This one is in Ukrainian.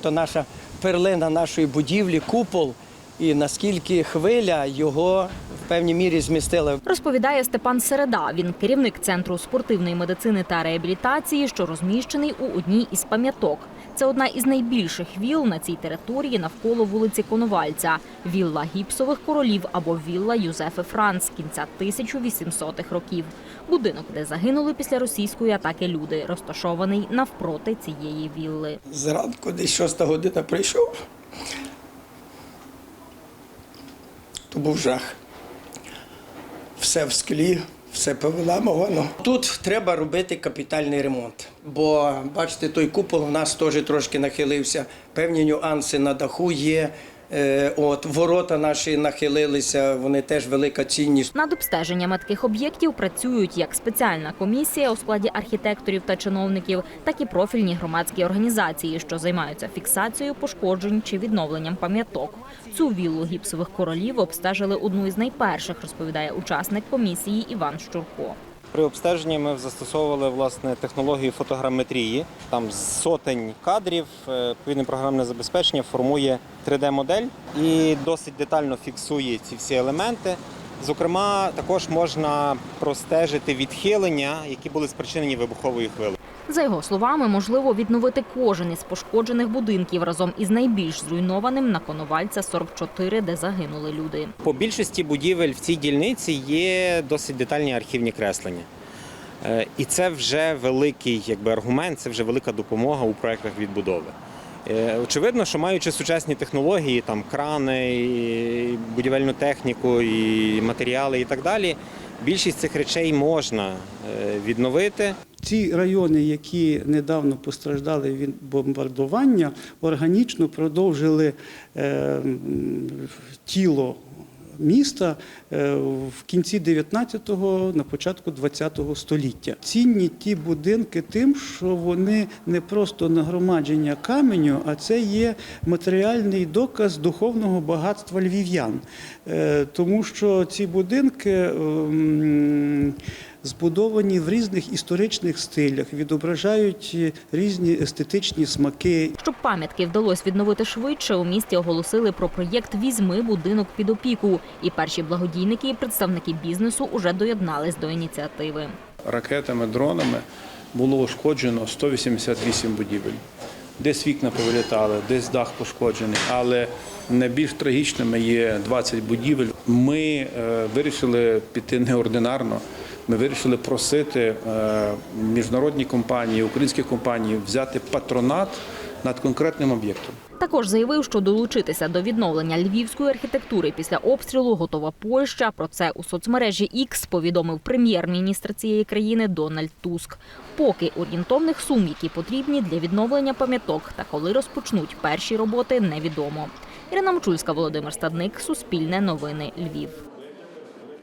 То наша перлина нашої будівлі, купол, і наскільки хвиля його певній мірі змістила. Розповідає Степан Середа. Він керівник центру спортивної медицини та реабілітації, що розміщений у одній із пам'яток. Це одна із найбільших віл на цій території навколо вулиці Коновальця. Вілла гіпсових королів або вілла Юзефи Франц кінця 1800-х років. Будинок, де загинули після російської атаки люди, розташований навпроти цієї вілли. Зранку десь шоста година прийшов. То був жах. Все в склі, все повиламовано. Тут треба робити капітальний ремонт. Бо, бачите, той купол у нас теж трошки нахилився. Певні нюанси на даху є. Е, От, ворота наші нахилилися, вони теж велика цінність. Над обстеженнями таких об'єктів працюють як спеціальна комісія у складі архітекторів та чиновників, так і профільні громадські організації, що займаються фіксацією пошкоджень чи відновленням пам'яток. Цю віллу гіпсових королів обстежили одну із найперших, розповідає учасник комісії Іван Щурко. При обстеженні ми застосовували власне технологію фотограметрії. Там сотень кадрів е, відповідне програмне забезпечення формує 3D-модель і досить детально фіксує ці всі елементи. Зокрема, також можна простежити відхилення, які були спричинені вибуховою хвилею. За його словами, можливо відновити кожен із пошкоджених будинків разом із найбільш зруйнованим на Коновальця 44, де загинули люди. По більшості будівель в цій дільниці є досить детальні архівні креслення. Е, І це вже великий якби, аргумент, це вже велика допомога у проєктах відбудови. Е, Очевидно, що маючи сучасні технології, там крани, і будівельну техніку, і матеріали і так далі, більшість цих речей можна е, відновити. Ці райони, які недавно постраждали від бомбардування, органічно продовжили е, тіло міста е, в кінці 19-го, на початку 20-го століття. Цінні ті будинки тим, що вони не просто нагромадження каменю, а це є матеріальний доказ духовного багатства львів'ян. Е, Тому що ці будинки. Збудовані в різних історичних стилях, відображають е, різні естетичні смаки. Щоб пам'ятки вдалося відновити швидше, у місті оголосили про проєкт Візьми будинок під опіку. І перші благодійники і представники бізнесу уже доєднались до ініціативи. ракетами, дронами було ушкоджено 188 будівель. Десь вікна повилітали, десь дах пошкоджений, але найбільш трагічними є 20 будівель. Ми е, вирішили піти неординарно. Ми вирішили просити е, міжнародні компанії, українські компанії взяти патронат над конкретним об'єктом. Також заявив, що долучитися до відновлення львівської архітектури після обстрілу готова Польща. Про це у соцмережі X повідомив прем'єр-міністр цієї країни Дональд Туск. Поки орієнтовних сум, які потрібні для відновлення пам'яток та коли розпочнуть перші роботи, невідомо. Ірина Мчульська, Володимир Стадник, Суспільне новини, Львів.